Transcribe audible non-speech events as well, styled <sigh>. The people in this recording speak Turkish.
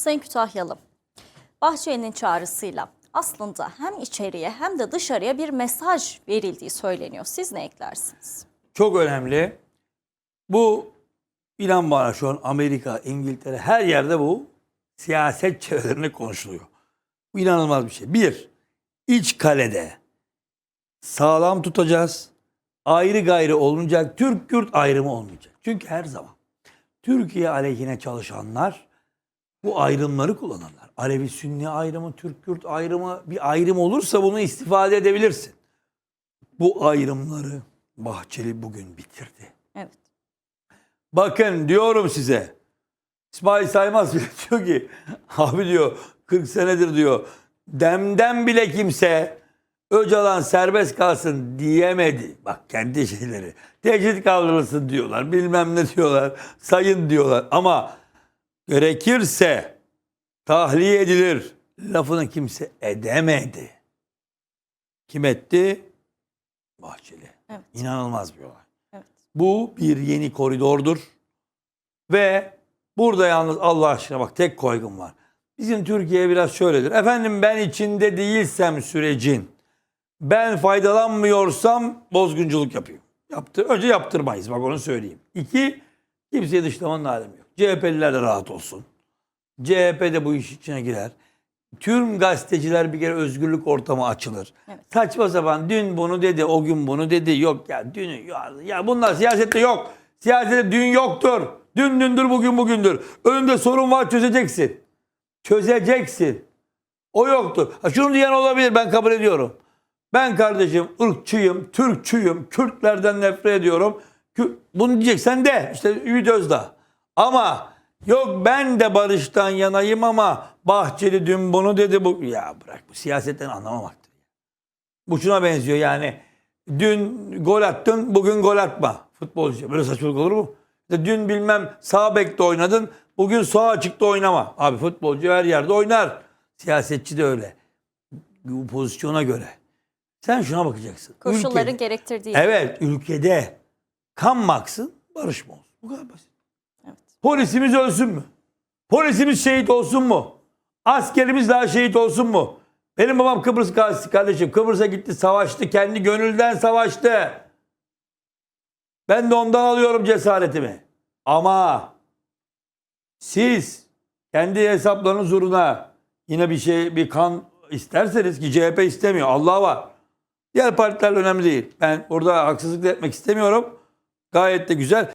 Sayın Kütahyalı, Bahçeli'nin çağrısıyla aslında hem içeriye hem de dışarıya bir mesaj verildiği söyleniyor. Siz ne eklersiniz? Çok önemli. Bu inan bana şu an Amerika, İngiltere her yerde bu siyaset çevrelerinde konuşuluyor. Bu inanılmaz bir şey. Bir, iç kalede sağlam tutacağız. Ayrı gayrı olmayacak. Türk-Kürt ayrımı olmayacak. Çünkü her zaman Türkiye aleyhine çalışanlar bu ayrımları kullanırlar. Alevi-Sünni ayrımı, Türk-Kürt ayrımı bir ayrım olursa bunu istifade edebilirsin. Bu ayrımları Bahçeli bugün bitirdi. Evet. Bakın diyorum size. İsmail Saymaz bile <laughs> diyor ki abi diyor 40 senedir diyor demden bile kimse Öcalan serbest kalsın diyemedi. Bak kendi şeyleri. Tecrit kaldırılsın diyorlar. Bilmem ne diyorlar. Sayın diyorlar. Ama gerekirse tahliye edilir. Lafını kimse edemedi. Kim etti? Bahçeli. Evet. İnanılmaz bir olay. Evet. Bu bir yeni koridordur. Ve burada yalnız Allah aşkına bak tek koygum var. Bizim Türkiye biraz şöyledir. Efendim ben içinde değilsem sürecin, ben faydalanmıyorsam bozgunculuk yapayım. Yaptı. Önce yaptırmayız bak onu söyleyeyim. İki, kimseyi dışlamanın alemi yok. CHP'liler de rahat olsun. CHP de bu iş içine girer. Tüm gazeteciler bir kere özgürlük ortamı açılır. Evet. Saçma sapan dün bunu dedi, o gün bunu dedi. Yok ya dünü ya, ya bunlar siyasette yok. Siyasette dün yoktur. Dün dündür, bugün bugündür. Önünde sorun var çözeceksin. Çözeceksin. O yoktur. Ha şunu diyen olabilir ben kabul ediyorum. Ben kardeşim ırkçıyım, Türkçüyüm, Kürtlerden nefret ediyorum. Bunu diyeceksen de işte Ümit Özdağ. Ama yok ben de barıştan yanayım ama Bahçeli dün bunu dedi bu. Ya bırak bu siyasetten anlamamaktır. Bu şuna benziyor yani. Dün gol attın, bugün gol atma. Futbolcu. Böyle saçmalık olur mu? Dün bilmem sağ bekte oynadın, bugün sağ açıkta oynama. Abi futbolcu her yerde oynar. Siyasetçi de öyle. Bu pozisyona göre. Sen şuna bakacaksın. Koşulların Ülkede- gerektirdiği. Evet ülkede kan mı aksın, barış mı olsun? Bu kadar basit. Polisimiz ölsün mü? Polisimiz şehit olsun mu? Askerimiz daha şehit olsun mu? Benim babam Kıbrıs gazisi kardeşim. Kıbrıs'a gitti savaştı. Kendi gönülden savaştı. Ben de ondan alıyorum cesaretimi. Ama siz kendi hesaplarınız uğruna yine bir şey bir kan isterseniz ki CHP istemiyor. Allah var. Diğer partiler önemli değil. Ben orada haksızlık etmek istemiyorum. Gayet de güzel.